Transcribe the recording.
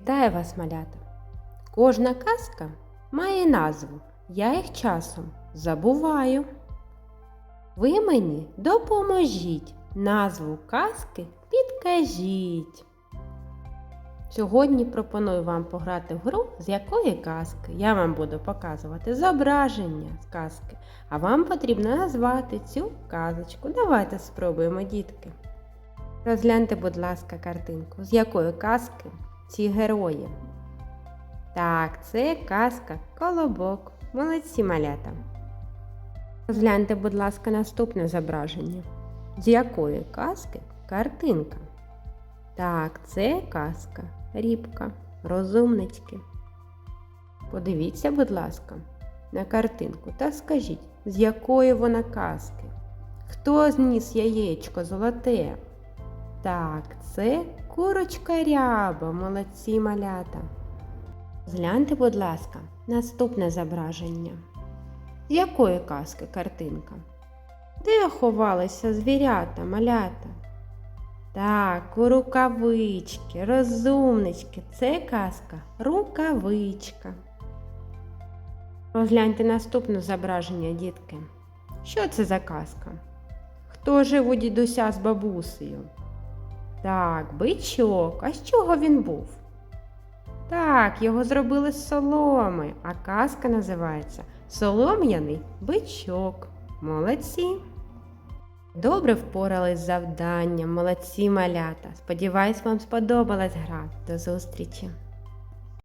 Вітаю вас, малята! Кожна казка має назву. Я їх часом забуваю. Ви мені допоможіть, назву казки підкажіть. Сьогодні пропоную вам пограти в гру, з якої казки. Я вам буду показувати зображення з казки, а вам потрібно назвати цю казочку. Давайте спробуємо, дітки. Розгляньте, будь ласка, картинку, з якої казки ці герої. Так, це казка Колобок. Молодці малята. Розгляньте, будь ласка, наступне зображення. З якої казки картинка? Так, це казка Рібка, розумнички. Подивіться, будь ласка, на картинку та скажіть, з якої вона казки? Хто зніс яєчко золоте? Так, це курочка ряба, молодці малята. Згляньте, будь ласка, наступне зображення. З якої казки картинка? Де ховалися звірята, малята? Так, у рукавички, розумнички, це казка рукавичка. Розгляньте наступне зображення, дітки. Що це за казка? Хто жив дідуся з бабусею? Так, бичок. А з чого він був? Так, його зробили з соломи, а казка називається Солом'яний бичок. Молодці. Добре впорались з завданням, молодці малята. Сподіваюсь, вам сподобалась гра. До зустрічі!